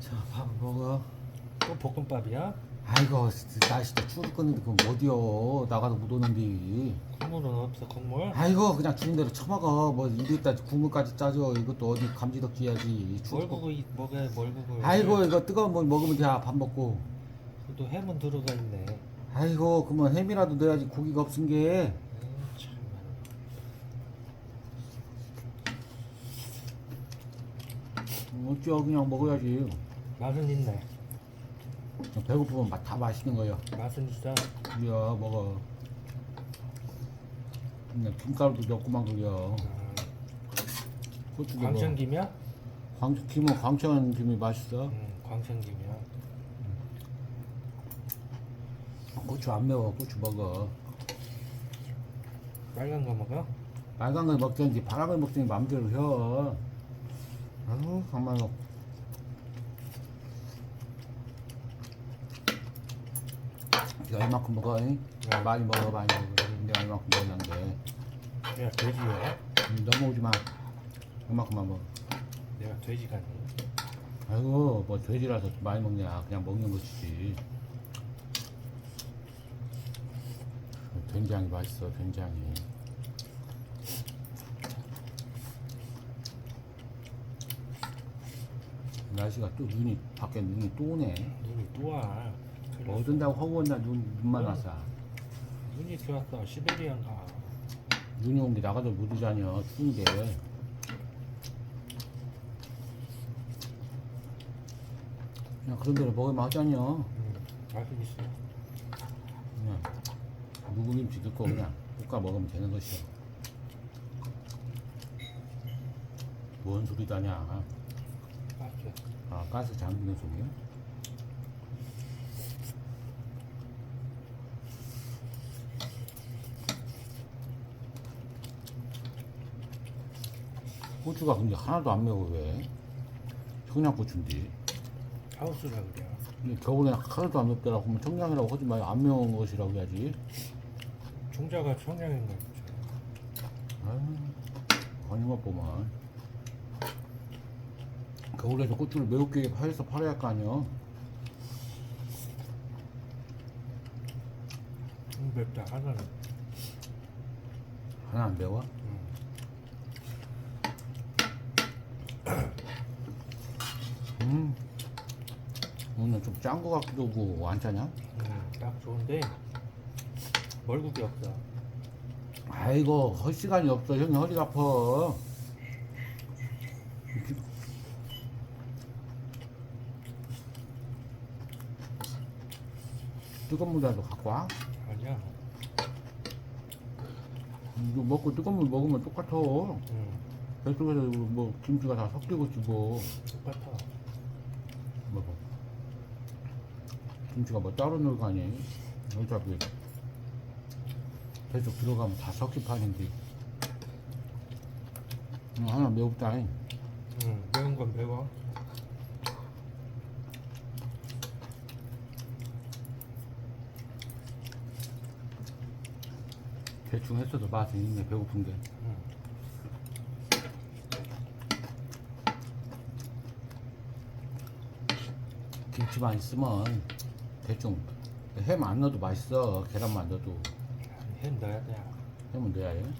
자, 밥 먹어. 또 볶음밥이야? 아이고, 날씨도 추웠건데 그건 어디여. 나가도 못 오는데. 국물은 없어 국물? 아이고, 그냥 주는 대로 처먹어. 뭐 이랬다 국물까지 짜줘. 이것도 어디 감지덕지 해야지. 추울 거. 멀국을 먹어야 멀국을 아이고, 이거 뜨거운 물 먹으면 돼. 밥 먹고. 또 햄은 들어가 있네 아이고, 그러면 햄이라도 넣어야지. 고기가 없은 게. 음, 참 어쩌 그냥 먹어야지. 맛은 있네 배고프면 맛- 다 맛있는 거야. 맛은 있어 그래 먹어. 그냥 김가루도 넣고만 그려. 아, 고추도 뭐. 광천김이야? 광 김은 광천 김이 맛있어. 응 광천김이야 고추 안 매워. 고추 먹어. 빨간 거 먹어? 빨간 걸 먹든지 파란 걸 먹든지 마음대로 혀. 아유 정말로. 이거 얼마큼 먹어? 잉? 네. 많이 먹어 많이 먹어. 근데 얼마큼 먹었는데 내가 돼지야? 음, 넘어오지 마. 얼마큼만 먹어. 내가 돼지가 아니 아이고 뭐 돼지라서 많이 먹냐 그냥 먹는 것이지 된장이 맛있어 된장이 날씨가 또 눈이 밖에 눈이 또 오네. 눈이 또와 뭐 어쩐다고 허구한다 눈, 눈만 왔어. 눈이 들어왔어 시베리안가. 눈이 온 게 나가도 못 오자냐 추운데 그냥 그런 대로 먹으면 하자냐 응 맛은 있어 그냥 무김치 넣고 그냥 볶아 먹으면 되는 것이야. 뭔 소리다냐? 아 가스 잠기는 소리야? 고추가 근데 하나도 안 매워 왜? 청양고추인데 하우스라 그래 근데 겨울에 하나도 안 맵더라고 하면 청양이라고 하지 마요 안 매운 것이라고 해야지 종자가 청량인가 보죠 아유, 거짓말 보면. 겨울에도 고추를 매우게 해서 팔아야 할 거 아니야. 음, 맵다 하나는 하나 안 매워? 응. 음. 오늘 좀 짠 거 같기도 하고, 안 짜냐? 음, 딱 좋은데 멀국이 없어 아이고, 할 시간이 없어. 형이 허리가 아파. 이렇게. 뜨거운 물이라도 갖고 와. 아니야 이거 먹고 뜨거운 물 먹으면 똑같아. 응 뱃속에서 뭐 김치가 다 섞이고 있지 뭐. 똑같아 먹어. 김치가 뭐 따로 넣을 거 아니? 어차피 뱃속 들어가면 다 섞인 판인데. 음, 하나 매운다. 잉. 응 매운 건 매워 대충 했어도 맛은 있네 배고픈데. 응. 김치만 있으면 대충 햄 안 넣어도 맛있어. 계란만 넣어도 햄 넣어야 돼 햄은 넣어야 해. 응.